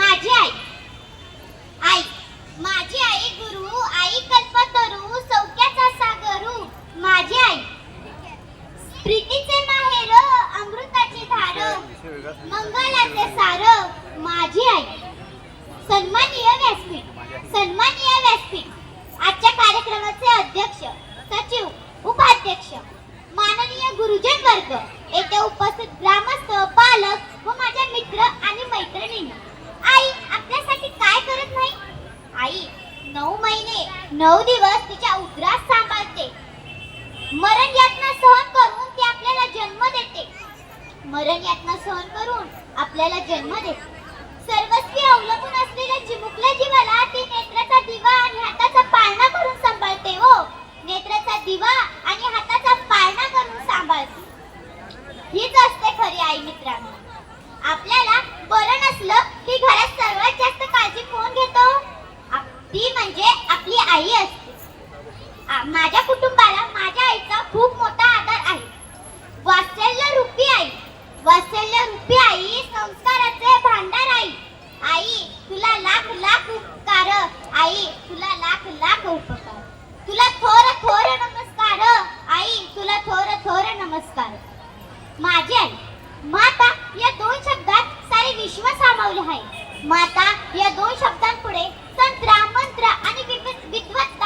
माझी आई. आई माझी आई गुरु आई कल्पतरू सौख्याचा सागरू माझी आई. प्रीतीचे माहेर अमृताचे धार मंगलाचे सार माझी आई. सन्माननीय व्यासपीठ सन्माननीय व्यासपीठ. आजच्या कार्यक्रमाचे अध्यक्ष सचिव उपाध्यक्ष माननीय गुरुजन वर्ग येथे उपस्थित ग्रामस्थ पालक व माझ्या मित्र आणि मैत्रिणींना आई आपल्यासाठी काय करत नाही आई नऊ महिने नऊ दिवस तिच्या उदरात सांभाळते. मरण यातना सहन करून ती आपल्याला जन्म देते. मरण यातना सहन करून आपल्याला जन्म देते. सर्वस्वी अवलंबून असलेल्या चिमुकल्या जीवाला माझ्या कुटुंबाला माझ्या आईचा खूप मोठा आदर आहे. वात्सल्य रूपी आई. वात्सल्य रूपी आई संस्काराचे भांडार आई. आई तुला लाख लाख उपकार. आई तुला लाख लाख उपकार. तुला थोर थोर नमस्कार. आई तुला थोर थोर नमस्कार. माझी आई माता या दोन शब्दात सारे विश्व सामावले आहे. माता या दोन शब्दांपुढे तंत्र मंत्र आणि विद्वत्ता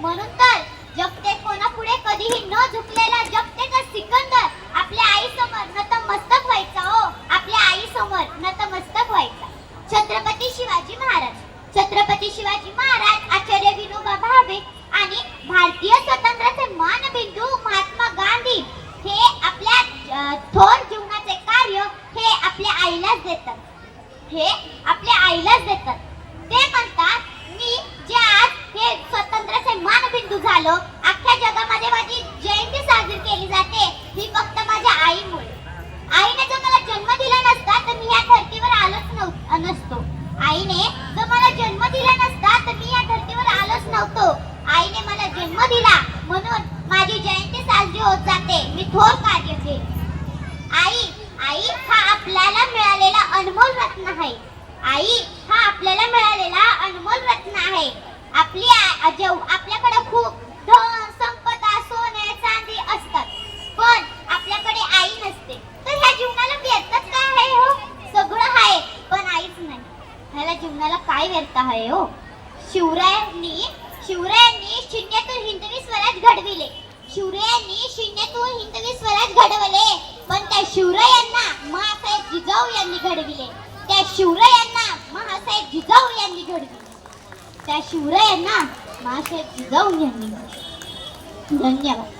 म्हणून तर जगते कोणापुढे कधीही न झुकलेला जगते तर सिकंदर आपल्या आई समोर नतमस्तक व्हायचा हो. आपल्या आई समोर नतमस्तक व्हायचा. छत्रपती शिवाजी महाराज. छत्रपती शिवाजी महाराज आचार्य विनोबा भावे आणि भारतीय स्वातंत्र्याचे मानबिंदू महात्मा गांधी हे आपल्या थोर जीवनाचे कार्य हे आपल्या आईलाच देतात. हे आपल्या आईलाच देतात. ते म्हणतात मी जे आज हे स्वातंत्र्याचे झालो. अख्ख्या जगामध्ये माझी जयंती साजरी केली जाते. ही फक्त माझ्या आईमुळे. आईने जर मला जन्म दिला नसता तर मी या धर्तीवर आलोच नसतो. आईने जर मला जन्म दिला नसता तर मी या धर्तीवर आलोच नव्हतो. आईने मला जन्म दिला म्हणून माझी जयंती साजरी होत जाते. मी थोर कार्य केले. आई आई हा आपल्याला मिळालेला अनमोल रत्न आहे. आई हा आपल्याला मिळालेला अनमोल रत्न आहे. आपली जेव आपल्याकडे खूप धन संपदा सोने चांदी असतात पण आपल्याकडे आई नसते तर ह्या जीवनाला व्यर्थच काय आहे हो सगळं आहे पण आईच नाही आपल्याला जीवनाला काय व्यर्थ आहे हो? शिवरायांनी शिवरायांनी शून्यातून हिंदवी स्वराज घडविले. शिवरायांनी शून्यातून हिंदवी स्वराज घडवले. पण त्या शिवरायांना महासाहेब जिजाऊ यांनी घडविले. त्या शिवरायांना महासाहेब जिजाऊ यांनी घडविले. त्या शिवरायांना महासाहेब जिजाऊ यांनी घडविले. धन्यवाद.